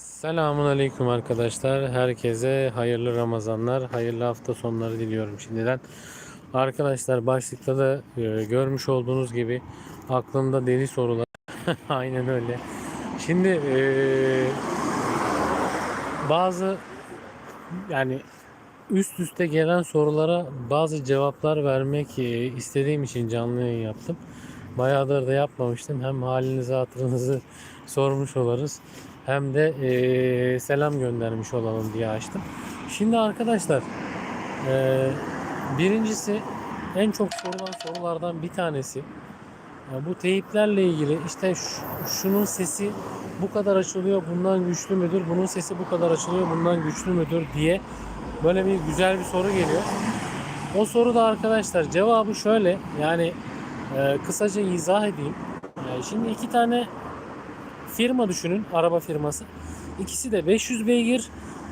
Selamun Aleyküm arkadaşlar. Herkese hayırlı Ramazanlar, hayırlı hafta sonları diliyorum şimdiden. Arkadaşlar başlıkta da e, görmüş olduğunuz gibi aklımda deli sorular. Aynen öyle. Şimdi e, bazı yani üst üste gelen sorulara bazı cevaplar vermek e, istediğim için canlı yayın yaptım. Bayağıdır da yapmamıştım. Hem halinizi hatırınızı sormuş oluruz. Hem de e, selam göndermiş olalım diye açtım. Şimdi arkadaşlar e, birincisi en çok sorulan sorulardan bir tanesi ya bu teyiplerle ilgili işte şu- şunun sesi bu kadar açılıyor bundan güçlü müdür bunun sesi bu kadar açılıyor bundan güçlü müdür diye böyle bir güzel bir soru geliyor. O soru da arkadaşlar cevabı şöyle yani e, kısaca izah edeyim. E, şimdi iki tane firma düşünün araba firması. İkisi de 500 beygir.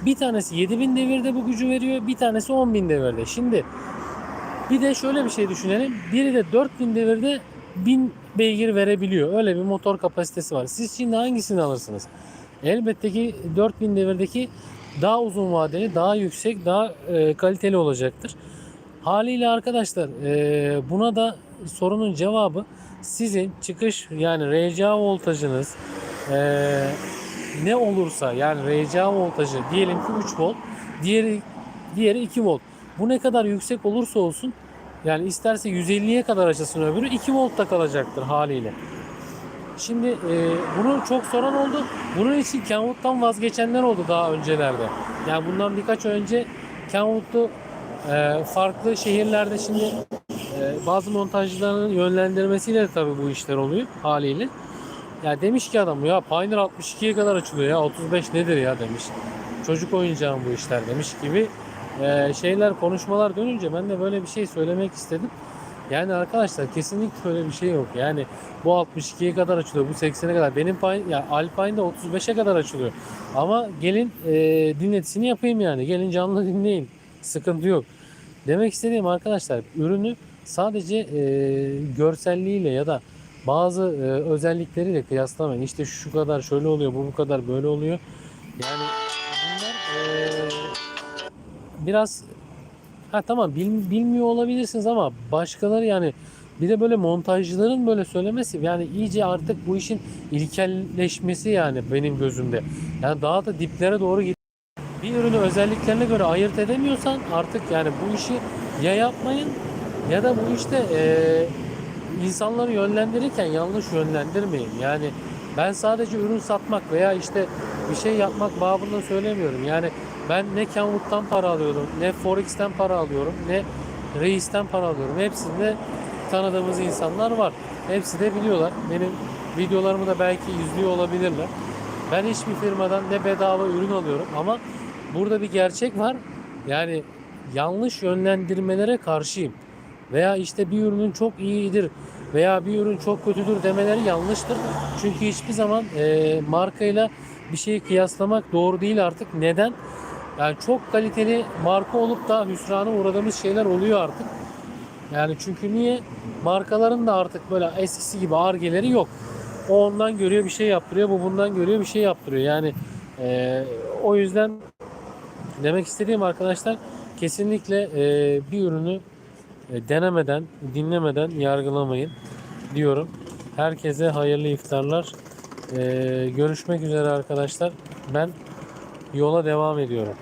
Bir tanesi 7000 devirde bu gücü veriyor. Bir tanesi 10.000 devirde. Şimdi bir de şöyle bir şey düşünelim. Biri de 4000 devirde 1000 beygir verebiliyor. Öyle bir motor kapasitesi var. Siz şimdi hangisini alırsınız? Elbette ki 4000 devirdeki daha uzun vadeli, daha yüksek, daha e, kaliteli olacaktır. Haliyle arkadaşlar e, buna da sorunun cevabı sizin çıkış yani RCA voltajınız e, ne olursa yani RCA voltajı diyelim ki 3 volt, diğeri diğeri 2 volt. Bu ne kadar yüksek olursa olsun yani isterse 150'ye kadar açılsın öbürü 2 voltta kalacaktır haliyle. Şimdi e, bunu çok soran oldu. Bunun için Kenwood'dan vazgeçenler oldu daha öncelerde. Yani bundan birkaç önce Kenwood'u e, farklı şehirlerde şimdi e, bazı montajcıların yönlendirmesiyle de tabii bu işler oluyor haliyle. Ya demiş ki adam ya Pioneer 62'ye kadar açılıyor ya 35 nedir ya demiş. Çocuk oyuncağım bu işler demiş gibi e, şeyler konuşmalar dönünce ben de böyle bir şey söylemek istedim. Yani arkadaşlar kesinlikle öyle bir şey yok. Yani bu 62'ye kadar açılıyor, bu 80'e kadar. Benim Pine, ya Alpine de 35'e kadar açılıyor. Ama gelin e, dinletisini yapayım yani. Gelin canlı dinleyin. Sıkıntı yok. Demek istediğim arkadaşlar ürünü sadece e, görselliğiyle ya da bazı e, özellikleriyle kıyaslamayın. İşte şu kadar şöyle oluyor, bu bu kadar böyle oluyor. Yani bunlar e, biraz ha tamam bil- bilmiyor olabilirsiniz ama başkaları yani bir de böyle montajcıların böyle söylemesi yani iyice artık bu işin ilkelleşmesi yani benim gözümde. Yani daha da diplere doğru git. Bir ürünü özelliklerine göre ayırt edemiyorsan artık yani bu işi ya yapmayın ya da bu işte eee, insanları yönlendirirken yanlış yönlendirmeyin. Yani ben sadece ürün satmak veya işte bir şey yapmak babında söylemiyorum. Yani ben ne Kenwood'dan para alıyorum, ne Forex'ten para alıyorum, ne Reis'ten para alıyorum. Hepsinde tanıdığımız insanlar var. Hepsi de biliyorlar. Benim videolarımı da belki izliyor olabilirler. Ben hiçbir firmadan ne bedava ürün alıyorum ama burada bir gerçek var. Yani yanlış yönlendirmelere karşıyım. Veya işte bir ürünün çok iyidir veya bir ürün çok kötüdür demeleri yanlıştır. Çünkü hiçbir zaman e, markayla bir şeyi kıyaslamak doğru değil artık. Neden? Yani çok kaliteli marka olup da hüsrana uğradığımız şeyler oluyor artık. Yani çünkü niye? Markaların da artık böyle eskisi gibi argeleri yok. O ondan görüyor bir şey yaptırıyor, bu bundan görüyor bir şey yaptırıyor. Yani e, o yüzden demek istediğim arkadaşlar kesinlikle e, bir ürünü denemeden, dinlemeden yargılamayın diyorum. Herkese hayırlı iftarlar. E, görüşmek üzere arkadaşlar. Ben yola devam ediyorum.